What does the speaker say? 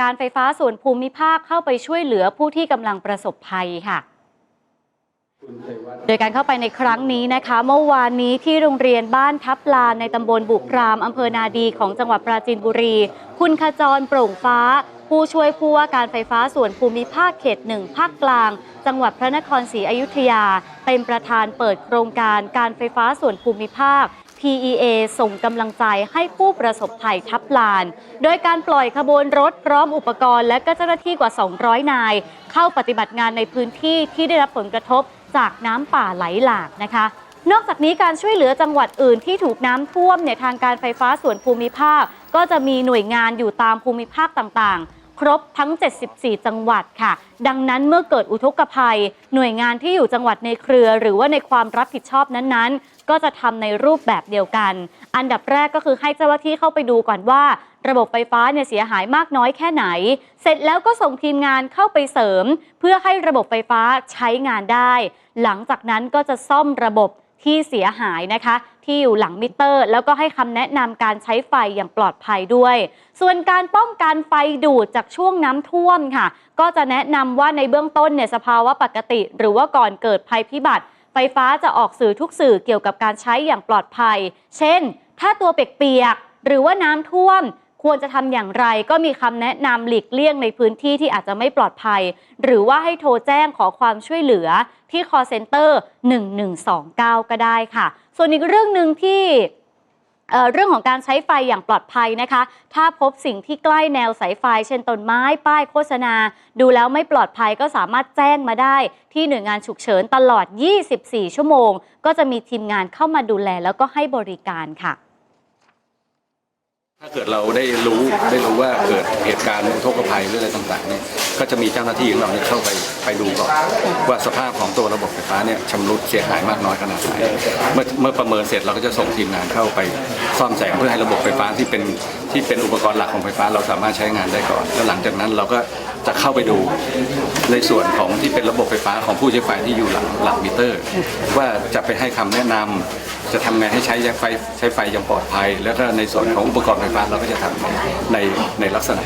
การไฟฟ้าส่วนภูมิภาคเข้าไปช่วยเหลือผู้ที่กำลังประสบภัยค่ะ โดยการเข้าไปในครั้งนี้นะคะ เมื่อวานนี้ที่โรงเรียนบ้านทับลานในตำบลบุพรามอำเภอนาดีของจังหวัดปราจีนบุรี คุณขจรโปร่งฟ้า ผู้ช่วยผู้ว่าการไฟฟ้าส่วนภูมิภาคเขตหนึ่งภาคกลาง จังหวัดพระนครศรีอยุธยา เป็นประธานเปิดโครงการการไฟฟ้าส่วนภูมิภาค PEA ส่งกำลังใจให้ผู้ประสบภัยทับลาน โดยการปล่อยขบวนรถพร้อมอุปกรณ์และก็เจ้าหน้าที่กว่า 200 นาย เข้าปฏิบัติงานในพื้นที่ที่ได้รับผลกระทบจากน้ำป่าไหลหลากนะคะนอกจากนี้การช่วยเหลือจังหวัดอื่นที่ถูกน้ำท่วมเนี่ยทางการไฟฟ้าส่วนภูมิภาค ก็จะมีหน่วยงานอยู่ตามภูมิภาคต่างๆ ครบทั้ง 74 จังหวัดค่ะ ดังนั้นเมื่อเกิดอุทกภัย หน่วยงานที่อยู่จังหวัดในเครือ หรือว่าในความรับผิดชอบนั้นๆ ก็จะทำในรูปแบบเดียวกัน อันดับแรกก็คือให้เจ้าหน้าที่เข้าไปดูก่อนว่า ระบบไฟฟ้าเนี่ยเสียหายมากน้อยแค่ไหน เสร็จแล้วก็ส่งทีมงานเข้าไปเสริม เพื่อให้ระบบไฟฟ้าใช้งานได้ หลังจากนั้นก็จะซ่อมระบบ ที่เสียหายนะคะ ที่อยู่หลังมิเตอร์ แล้วก็ให้คำแนะนำการใช้ไฟอย่างปลอดภัยด้วย ส่วนการป้องกันไฟดูดจากช่วงน้ำท่วมค่ะ ก็จะแนะนำว่าในเบื้องต้นเนี่ยสภาวะปกติ หรือว่าก่อนเกิดภัยพิบัติ ไฟฟ้าจะออกสื่อทุกสื่อเกี่ยวกับการใช้อย่างปลอดภัย เช่น ถ้าตัวเปียกๆหรือว่าน้ำท่วม ควรจะทำอย่างไรก็มีคำแนะนำหลีกเลี่ยงในพื้นที่ที่อาจจะไม่ปลอดภัย หรือว่าให้โทรแจ้งขอความช่วยเหลือที่ call center 1129 ก็ได้ค่ะ ส่วนอีกเรื่องหนึ่งที่เรื่องของการใช้ไฟอย่างปลอดภัยนะคะ ถ้าพบสิ่งที่ใกล้แนวสายไฟ เช่นต้นไม้ ป้ายโฆษณา ดูแล้วไม่ปลอดภัยก็สามารถแจ้งมาได้ ที่หน่วยงานฉุกเฉินตลอด 24 ชั่วโมง ก็จะมีทีมงานเข้ามาดูแลแล้วก็ให้บริการค่ะ ถ้าเกิดเราได้รู้ได้รู้ว่าเกิดเหตุการณ์อุทกภัยหรืออะไรต่างๆเนี่ยก็จะมีเจ้าหน้าที่ของเราเนี่ยเข้าไปไปดูก่อนว่าสภาพของตัวระบบไฟฟ้าเนี่ยชำรุดเสียหายมากน้อยขนาดไหนเมื่อเมื่อประเมินเสร็จเราก็จะส่งทีมงานเข้าไปซ่อมแซมเพื่อให้ระบบไฟฟ้าที่เป็นที่เป็นอุปกรณ์หลักของไฟฟ้าเราสามารถใช้งานได้ก่อนแล้วหลังจากนั้นเราก็จะเข้าไปดูในส่วนของที่เป็นระบบไฟฟ้าของผู้ใช้ไฟที่อยู่หลังหลังมิเตอร์ ว่าจะไปให้คำแนะนำ จะทำไงให้ใช้ไฟใช้ไฟอย่างปลอดภัย แล้วก็ในส่วนของอุปกรณ์ไฟฟ้าเราก็จะทำในในลักษณะ